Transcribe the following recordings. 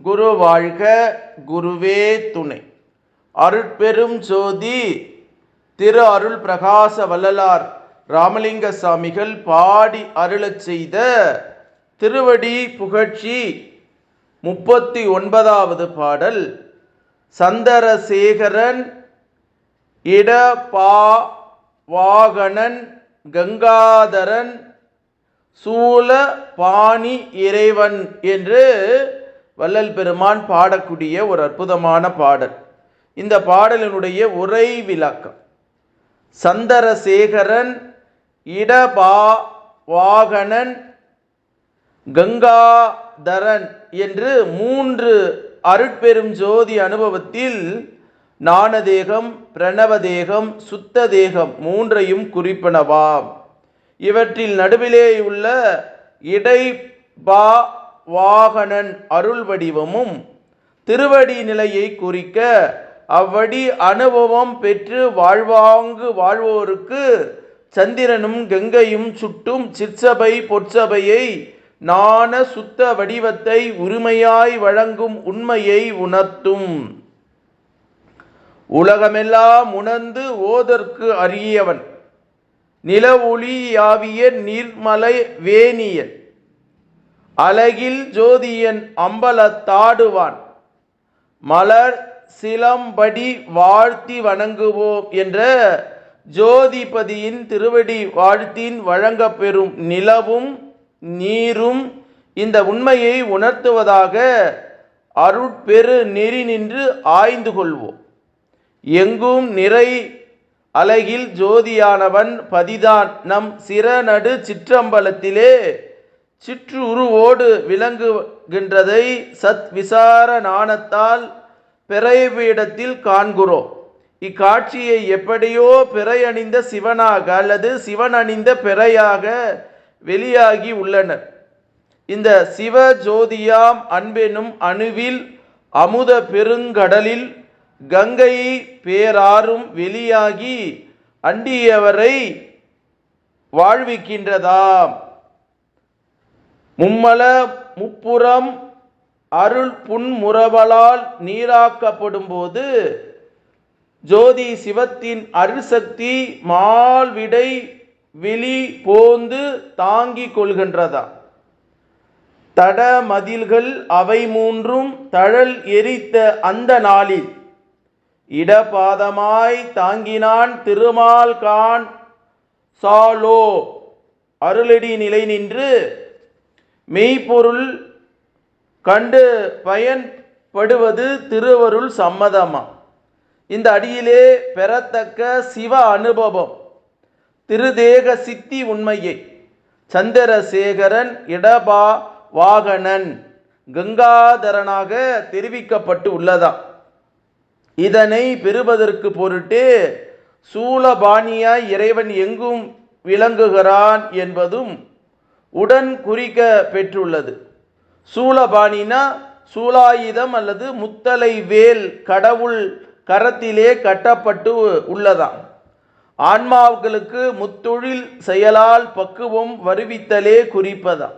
குரு வாழ்க குருவே துணை. அருட்பெரும் ஜோதி திரு அருள் பிரகாச வள்ளலார் ராமலிங்க சாமிகள் பாடி அருளச் செய்த திருவடி புகழ்ச்சி முப்பத்தி ஒன்பதாவது பாடல் சந்தரசேகரன் இடபா வாகனன் கங்காதரன் சூல பாணி இறைவன் என்று வள்ளல் பெருமான் பாடக்கூடிய ஒரு அற்புதமான பாடல். இந்த பாடலினுடைய உரை விளக்கம். சந்தரசேகரன் இடபா வாகனன் கங்காதரன் என்று மூன்று அருட்பெரும் ஜோதி அனுபவத்தில் ஞானதேகம் பிரணவதேகம் சுத்த தேகம் மூன்றையும் குறிப்பனவாம். இவற்றில் நடுவிலே உள்ள இடை பா வாகனன் அருள் வடிவமும் திருவடி நிலையை குறிக்க அவ்வடி அனுபவம் பெற்று வாழ்வாங்கு வாழ்வோருக்கு சந்திரனும் கங்கையும் சுட்டும் சிற்சபை பொற்சபையை நாண சுத்த வடிவத்தை உரிமையாய் வழங்கும் உண்மையை உணர்த்தும். உலகமெல்லாம் உணர்ந்து ஓதற்கு அறியவன் நில ஒளியாவிய நீர்மலை வேணியன். அழகில் ஜோதியன் அம்பலத்தாடுவான் மலர் சிலம்படி வாழ்த்தி வணங்குவோம் என்ற ஜோதிபதியின் திருவடி வாழ்த்தின் வழங்கப்பெறும் நிலவும் நீரும் இந்த உண்மையை உணர்த்துவதாக அருட்பெரு நெறி நின்று ஆய்ந்து கொள்வோம். எங்கும் நிறை அலகில் ஜோதியானவன் பதிதான். நம் சிறநடு சிற்றம்பலத்திலே சிற்றுருவோடு விளங்குகின்றதை சத் விசார நாணத்தால் பிறைபீடத்தில் காண்கிறோம் இக்காட்சியை எப்படியோ பிறை அணிந்த சிவனாக அல்லது சிவன் அணிந்த பிறையாக வெளியாகி உள்ளனர். இந்த சிவ ஜோதியாம் அன்பெனும் அணுவில் அமுத பெருங்கடலில் கங்கை பேராறும் வெளியாகி அண்டியவரை வாழ்விக்கின்றதாம். மும்மல முப்புறம் அருள் புன்முறவலால் நீராக்கப்படும் போது ஜோதி சிவத்தின் அருள்சக்தி மால்விடை வெளி போந்து தாங்கிக் கொள்கின்றதா? தட மதில்கள் அவை மூன்றும் தழல் எரித்த அந்த நாளில் இடபாதமாய் தாங்கினான் திருமால் கான் சாலோ அருளடி நிலை நின்று மெய்ப்பொருள் கண்டு பயன்படுவது திருவருள் சம்மதமா? இந்த அடியிலே பெறத்தக்க சிவ அனுபவம் திருதேக சித்தி உண்மையை சந்திரசேகரன் இடபா வாகனன் கங்காதரனாக தெரிவிக்கப்பட்டு உள்ளதாம் இதனை பெறுவதற்கு பொருட்டு சூலபாணியாய் இறைவன் எங்கும் விளங்குகிறான் என்பதும் உடன் குறிக்க பெற்றுள்ளது. சூலபாணினா சூலாயுதம் அல்லது முத்தலை வேல் கடவுள் கரத்திலே கட்டப்பட்டு உள்ளதாம். ஆன்மாக்களுக்கு முத்தொழில் செயலால் பக்குவம் வருவித்தலே குறிப்பதாம்.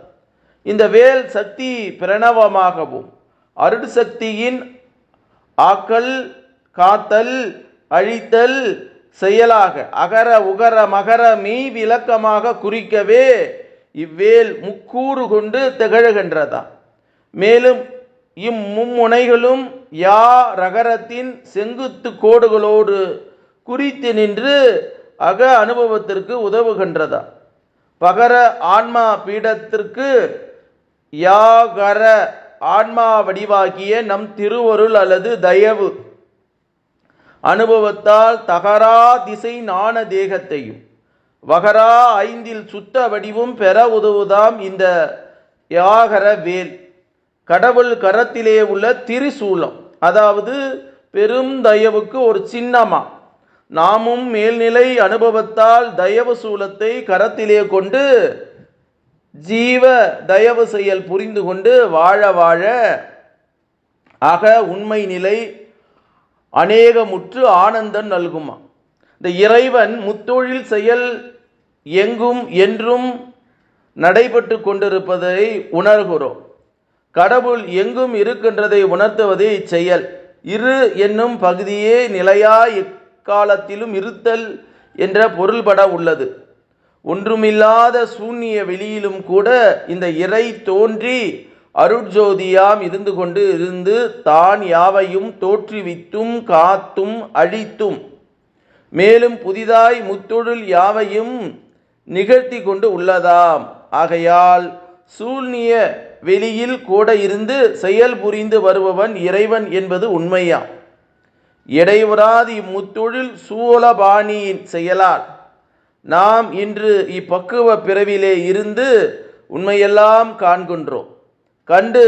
இந்த வேல் சக்தி பிரணவமாகவும் அருட்சக்தியின் ஆக்கல் காத்தல் அழித்தல் செயலாக அகர உகர மகர மெய் விளக்கமாக குறிக்கவே இவ்வேல் முக்கூறு கொண்டு திகழ்கின்றதா? மேலும் இம்மும்முனைகளும் யா ரகரத்தின் செங்குத்து கோடுகளோடு குறித்து நின்று அக அனுபவத்திற்கு உதவுகின்றதா? பகர ஆன்மா பீடத்திற்கு யாகர ஆன்மா வடிவாகிய நம் திருவருள் அல்லது தயவு அனுபவத்தால் தகரா திசை நாண தேகத்தையும் வகரா ஐந்தில் சுத்த வடிவும் பெற உதவுதாம் இந்த யாகர வேல். கடவுள் கரத்திலே உள்ள திரிசூலம். அதாவது பெரும் தயவுக்கு ஒரு சின்னமா. நாமும் மேல்நிலை அனுபவத்தால் தயவு சூலத்தை கரத்திலே கொண்டு ஜீவ தயவு செயல் புரிந்து கொண்டு வாழ வாழ ஆக உண்மை நிலை அநேகமுற்று ஆனந்தம் நல்குமா. இந்த இறைவன் முத்தொழில் செயல் எங்கும் என்றும் நடைபெற்று கொண்டிருப்பதை உணர்கிறோம். கடவுள் எங்கும் இருக்கின்றதை உணர்த்துவதே இச்செயல். இரு என்னும் பகுதியே நிலையா எக்காலத்திலும் இருத்தல் என்ற பொருள்பட உள்ளது. ஒன்றுமில்லாத சூன்ய வெளியிலும் கூட இந்த இறை தோன்றி அருட்ஜோதியாம் இருந்து கொண்டு இருந்து தான் யாவையும் தோற்றுவித்தும் காத்தும் அழித்தும். மேலும் புதிதாய் முத்தொழில் யாவையும் நிகழ்த்தி கொண்டு உள்ளதாம். ஆகையால் சூழ்நிய வெளியில் கூட இருந்து செயல் புரிந்து வருபவன் இறைவன் என்பது உண்மையாம் இடைவராது இம்முத்தொழில் சூலபாணியின் செயலால். நாம் இன்று இப்பக்குவ பிறவிலே இருந்து உண்மையெல்லாம் காண்கின்றோம். கண்டு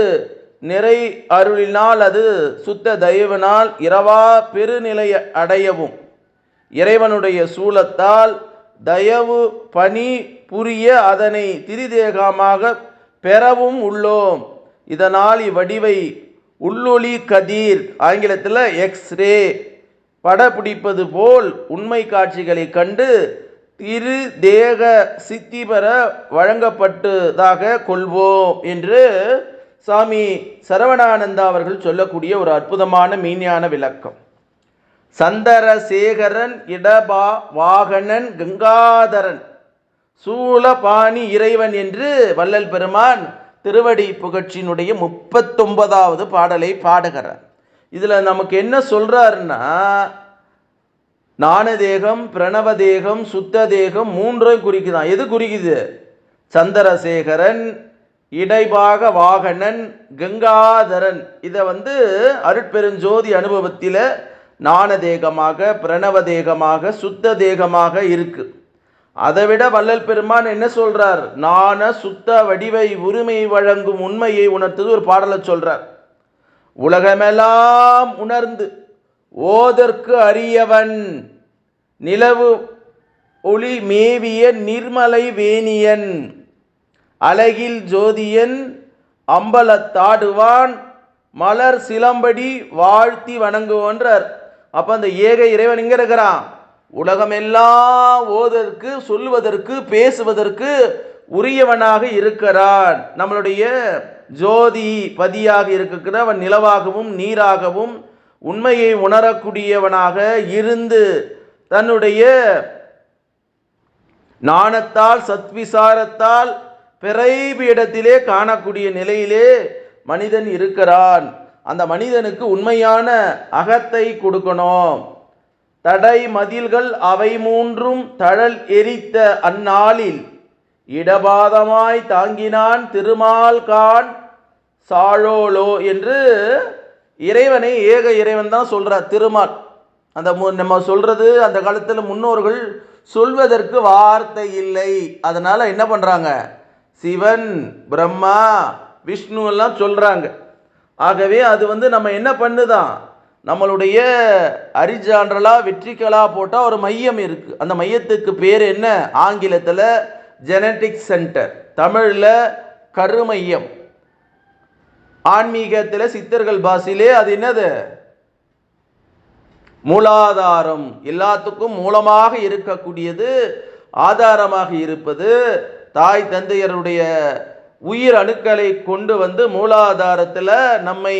நிறை அருளினால் அது சுத்த தயவினால் இரவா பெருநிலை அடையவும். இறைவனுடைய சூலத்தால் தயவு பணி புரிய அதனை திரிதேகமாக பெறவும் உள்ளோம். இதனால் இவ்வடிவை உள்ளொளி கதிர் ஆங்கிலத்தில் எக்ஸ்ரே படப்பிடிப்பது போல் உண்மை காட்சிகளை கண்டு திரு தேக சித்தி பெற வழங்கப்பட்டதாக கொள்வோம் என்று சாமி சரவணானந்தா அவர்கள் சொல்லக்கூடிய ஒரு அற்புதமான மீஞான விளக்கம். சந்தரசேகரன் இடபா வாகனன் கங்காதரன் சூலபாணி இறைவன் என்று வள்ளல் பெருமான் திருவடி புகழ்ச்சியினுடைய முப்பத்தொன்பதாவது பாடலை பாடுகிறார். இதில் நமக்கு என்ன சொல்றாருன்னா ஞானதேகம் பிரணவதேகம் சுத்த தேகம் மூன்றும் குறிக்குதான். எது குறிக்குது? சந்திரசேகரன் இடைபாக வாகனன் கங்காதரன். இதை வந்து அருட்பெருஞ்சோதி அனுபவத்தில் நாணதேகமாக பிரணவ தேகமாக சுத்த தேகமாக இருக்கு. அதை விட வள்ளல் பெருமான் என்ன சொல்றார்? ஞான சுத்த வடிவை உரிமை வழங்கும் உண்மையை உணர்த்தது ஒரு பாடலை சொல்றார். உலகமெல்லாம் உணர்ந்து ஓதற்கு அரியவன் நிலவு ஒளி மேவிய நிர்மலை வேணியன் அழகில் ஜோதியன் அம்பலத்தாடுவான் மலர் சிலம்படி வாழ்த்தி வணங்குவோன்றார். அப்ப அந்த ஏக இறைவன் இங்க இருக்கிறான்? உலகம் எல்லாம் ஓதற்கு சொல்லுவதற்கு பேசுவதற்கு உரியவனாக இருக்கிறான். நம்மளுடைய ஜோதி பதியாக இருக்கிற அவன் நிலவாகவும் நீராகவும் உண்மையை உணரக்கூடியவனாக இருந்து தன்னுடைய நாணத்தால் சத்விசாரத்தால் பிறைபீடத்திலே காணக்கூடிய நிலையிலே மனிதன் இருக்கிறான். அந்த மனிதனுக்கு உண்மையான அகத்தை கொடுக்கணும். தடை மதில்கள் அவை மூன்றும் தழல் எரித்த அந்நாளில். இடபாதமாய் தாங்கினான் திருமால் கான் சாழோலோ என்று இறைவனை ஏக இறைவன் தான் சொல்கிறார் திருமால். அந்த மு- நம்ம சொல்றது அந்த காலத்தில் முன்னோர்கள் சொல்வதற்கு வார்த்தை இல்லை. அதனால என்ன பண்றாங்க? சிவன் பிரம்மா விஷ்ணு எல்லாம் சொல்றாங்க. ஆகவே அது வந்து நம்ம என்ன பண்ணுதான்? நம்மளுடைய அரிஜான்றலா வெற்றிகளா போட்டால் ஒரு மையம் இருக்குது அந்த மையத்துக்கு பேர் என்ன? ஆங்கிலத்தில் ஜெனட்டிக் சென்டர் தமிழில் கருமையம். ஆன்மீகத்தில் சித்தர்கள் பாஷையிலே அது என்னது? மூலாதாரம். எல்லாத்துக்கும் மூலமாக இருக்கக்கூடியது ஆதாரமாக இருப்பது தாய் தந்தையருடைய உயிர் அணுக்களை கொண்டு வந்து மூலாதாரத்தில் நம்மை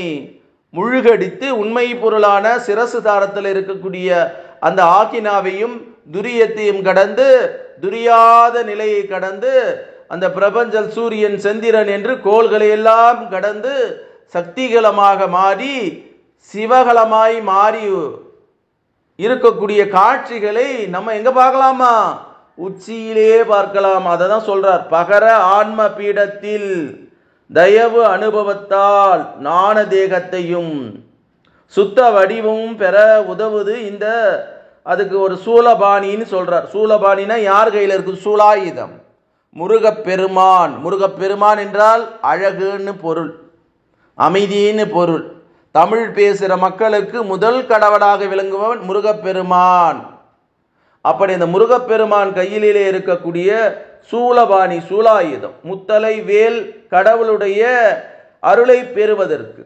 முழுகடித்து உண்மை பொருளான சிரசு தாரத்தில் இருக்கக்கூடிய அந்த ஆக்கினாவையும் துரியத்தையும் கடந்து துரியாத நிலையை கடந்து அந்த பிரபஞ்சல் சூரியன் செந்திரன் என்று கோள்களை எல்லாம் கடந்து சக்திகலமாக மாறி சிவகலமாய் மாறி இருக்கக்கூடிய காட்சிகளை நம்ம எங்கே பார்க்கலாமா? உச்சியிலே பார்க்கலாம். அதை தான் சொல்றார் பகர ஆன்ம பீடத்தில் தயவு அனுபவத்தால் நாண தேகத்தையும் சுத்த வடிவமும் பெற உதவுது இந்த அதுக்கு ஒரு சூலபாணின்னு சொல்றார். சூலபாணினா யார் கையில் இருக்கு சூலாயுதம். முருகப்பெருமான். முருகப்பெருமான் என்றால் அழகுன்னு பொருள் அமைதின்னு பொருள். தமிழ் பேசுகிற மக்களுக்கு முதல் கடவுளாக விளங்குபவன் முருகப்பெருமான். அப்படி இந்த முருகப்பெருமான் கையிலே இருக்கக்கூடிய சூலபாணி சூலாயுதம் முத்தலை வேல் கடவுளுடைய அருளை பெறுவதற்கு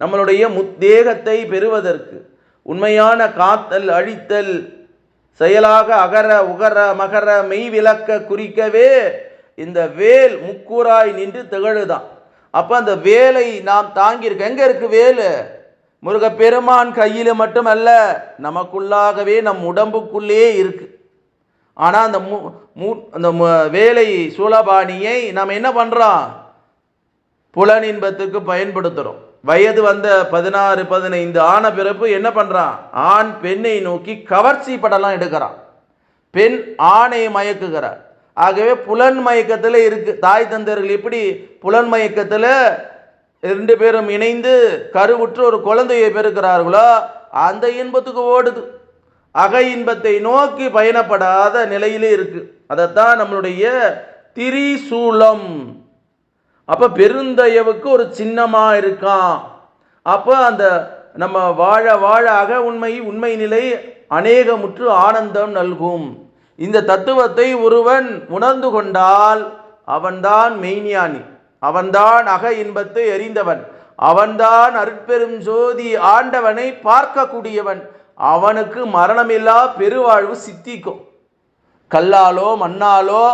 நம்மளுடைய முத்தேகத்தை பெறுவதற்கு உண்மையான காத்தல் அழித்தல் செயலாக அகர உகர மகர மெய் விளக்க குறிக்கவே இந்த வேல் முக்கூராய் நின்று திகழுதான். அப்போ அந்த வேலை நாம் தாங்கியிருக்க எங்கே இருக்குது வேலு? முருகப்பெருமான் கையில் மட்டுமல்ல நமக்குள்ளாகவே நம் உடம்புக்குள்ளே இருக்கு. ஆனால் அந்த மு மு- அந்த வேலை சூலபாணியை நாம் என்ன பண்ணுறோம் புலன் இன்பத்துக்கு பயன்படுத்துகிறோம் வயது வந்த பதினாறு பதினைந்து ஆன பிறப்பு என்ன பண்ணுறான் ஆண் பெண்ணை நோக்கி கவர்ச்சி படலாம் எடுக்கிறான். பெண் ஆணை மயக்குகிறார் ஆகவே புலன் மயக்கத்தில் இருக்கு. தாய் தந்தர்கள் எப்படி புலன் மயக்கத்தில் ரெண்டு பேரும் இணைந்து கருவுற்று ஒரு குழந்தையை பெறுகிறார்களோ அந்த இன்பத்துக்கு ஓடுது. அக இன்பத்தை நோக்கி பயணப்படாத நிலையிலே இருக்கு. அதைத்தான் நம்மளுடைய திரிசூலம். அப்ப பெருந்தயவுக்கு ஒரு சின்னமா இருக்கான் அப்ப அந்த நம்ம வாழ வாழ அக உண்மை உண்மை நிலை அநேகமுற்று ஆனந்தம் நல்கும். இந்த தத்துவத்தை ஒருவன் உணர்ந்து கொண்டால் அவன்தான் மெய்ஞானி. அவன்தான் அக இன்பத்தை எறிந்தவன் அவன்தான் அருட்பெரும் ஜோதி ஆண்டவனை பார்க்கக்கூடியவன். அவனுக்கு மரணமில்லா பெருவாழ்வு சித்திக்கும். கல்லாலோ மண்ணாலோ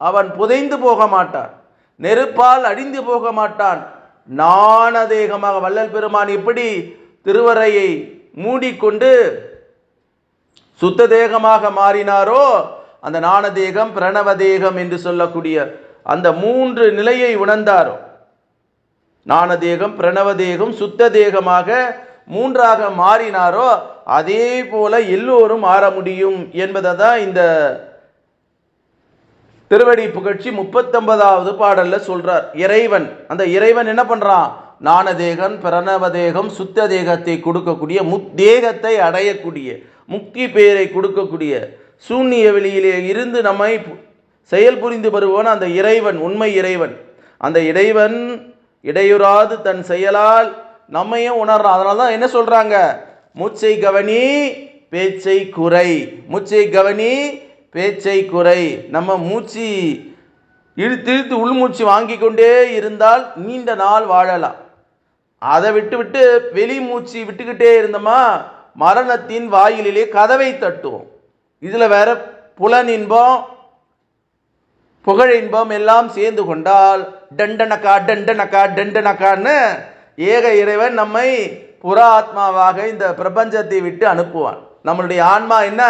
அவன் புதைந்து போக மாட்டான். நெருப்பால் அழிந்து போக மாட்டான். நாணதேகமாக வள்ளல் பெருமான் எப்படி திருவரையை மூடிக்கொண்டு சுத்த தேகமாக மாறினாரோ அந்த நாணதேகம் பிரணவதேகம் என்று சொல்லக்கூடிய அந்த மூன்று நிலையை உணர்ந்தாரோ? நாணதேகம் பிரணவதேகம் சுத்த தேகமாக மூன்றாக மாறினாரோ அதே போல எல்லோரும் மாற முடியும் என்பதை தான் இந்த திருவடி புகழ்ச்சி முப்பத்தொன்பதாவது பாடல்ல சொல்றார். இறைவன் அந்த இறைவன் என்ன பண்றான்? நாணதேகன் பிரணவதேகம் சுத்த தேகத்தை கொடுக்கக்கூடிய முத்தேகத்தை அடையக்கூடிய முக்தி பெயரை கொடுக்கக்கூடிய சூன்ய வெளியிலே இருந்து நம்மை பு- செயல் புரிந்து வருவோன் அந்த இறைவன் உண்மை இறைவன். அந்த இறைவன் இடையுறாது தன் செயலால் நம்மையும் உணர்றான். அதனால தான் என்ன சொல்கிறாங்க மூச்சை கவனி பேச்சை குறை. மூச்சை கவனி பேச்சை குறை. நம்ம மூச்சு இழுத்து இழுத்து உள்மூச்சு வாங்கி கொண்டே இருந்தால் நீண்ட நாள் வாழலாம். அதை விட்டு விட்டு வெளி மூச்சு விட்டுக்கிட்டே இருந்தோமா மரணத்தின் வாயிலிலே கதவை தட்டுவோம். இதில் வேற புலன் இன்பம் புகழ் இன்பம் எல்லாம் சேர்ந்து கொண்டால் டண்டனக்கா டண்டனக்கா டண்டனக்கான்னு ஏக இறைவன் நம்மை புற ஆத்மாவாக இந்த பிரபஞ்சத்தை விட்டு அனுப்புவான். நம்மளுடைய ஆன்மா என்ன?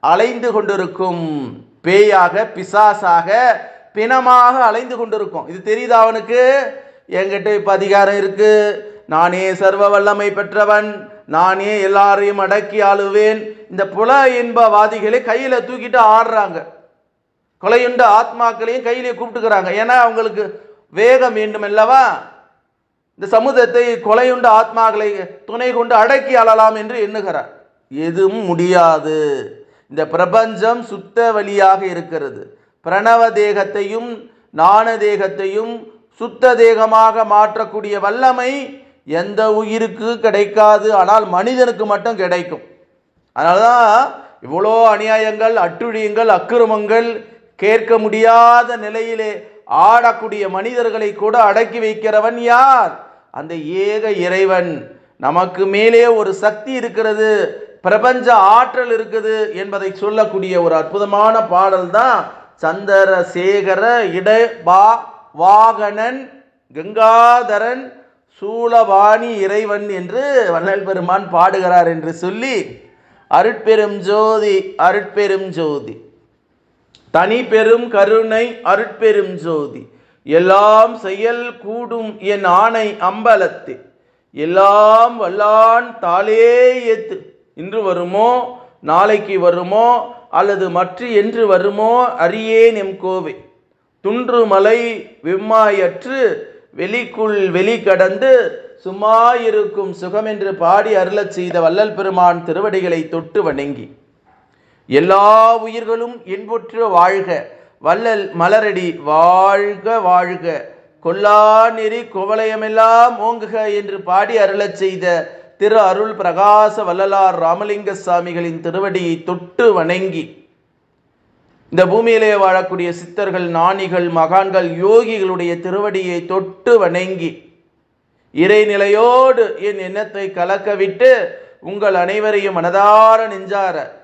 அலைந்து கொண்டிருக்கும் பேயாக பிசாசாக பிணமாக அலைந்து கொண்டிருக்கும். இது தெரியுதா அவனுக்கு? என்கிட்ட இப்போ அதிகாரம் இருக்கு. நானே சர்வ வல்லமை பெற்றவன். நானே எல்லாரையும் அடக்கி ஆளுவேன். இந்த புல இன்பவாதிகளை கையில் தூக்கிட்டு ஆடுறாங்க. கொலையுண்ட ஆத்மாக்களையும் கையிலே கூப்பிட்டுக்கிறாங்க. ஏன்னா அவங்களுக்கு வேகம் வேண்டும் அல்லவா? இந்த சமுதாயத்தை கொலையுண்ட ஆத்மாக்களை துணை கொண்டு அடக்கி ஆளலாம் என்று எண்ணுகிறார். எதுவும் முடியாது. இந்த பிரபஞ்சம் சுத்த வழியாக இருக்கிறது. பிரணவ தேகத்தையும் நாண தேகத்தையும் சுத்த தேகமாக மாற்றக்கூடிய வல்லமை எந்த உயிருக்கு கிடைக்காது. ஆனால் மனிதனுக்கு மட்டும் கிடைக்கும். அதனால தான் இவ்வளோ அநியாயங்கள் அட்டுழியங்கள் அக்கிரமங்கள் கேட்க முடியாத நிலையிலே ஆடக்கூடிய மனிதர்களை கூட அடக்கி வைக்கிறவன் யார்? அந்த ஏக இறைவன். நமக்கு மேலே ஒரு சக்தி இருக்கிறது பிரபஞ்ச ஆற்றல் இருக்குது என்பதை சொல்லக்கூடிய ஒரு அற்புதமான பாடல் தான் சந்திரசேகர இட பா வாகனன் கங்காதரன் சூலவாணி இறைவன் என்று வள்ளல் பெருமான் பாடுகிறார் என்று சொல்லி அருட்பெரும் ஜோதி அருட்பெரும் ஜோதி. தனி பெரும் கருணை அருட்பெரும் ஜோதி. எல்லாம் செயல் கூடும் என் ஆணை அம்பலத்து எல்லாம் வல்லான் தாளே ஏத்து. இன்று வருமோ நாளைக்கு வருமோ அல்லது மற்ற என்று வருமோ அறியேன் எம் கோவை. துன்று மலை விம்மாயற்று வெளிக்குள் வெளி கடந்து சும்மா இருக்கும் சுகம் என்று பாடி அருளச் செய்த வள்ளல் பெருமான் திருவடிகளை தொட்டு வணங்கி. எல்லா உயிர்களும் இன்புற்று வாழ்க. வள்ளல் மலரடி வாழ்க வாழ்க. கொல்லா நெறி குவலயமெல்லாம் ஓங்குக என்று பாடி அருளச் செய்த திரு அருள் பிரகாச வள்ளலார் ராமலிங்க சாமிகளின் திருவடியை தொட்டு வணங்கி. இந்த பூமியிலே வாழக்கூடிய சித்தர்கள் நாணிகள் மகான்கள் யோகிகளுடைய திருவடியை தொட்டு வணங்கி. இறைநிலையோடு என் எண்ணத்தை கலக்கவிட்டு உங்கள் அனைவரையும் மனதார நெஞ்சார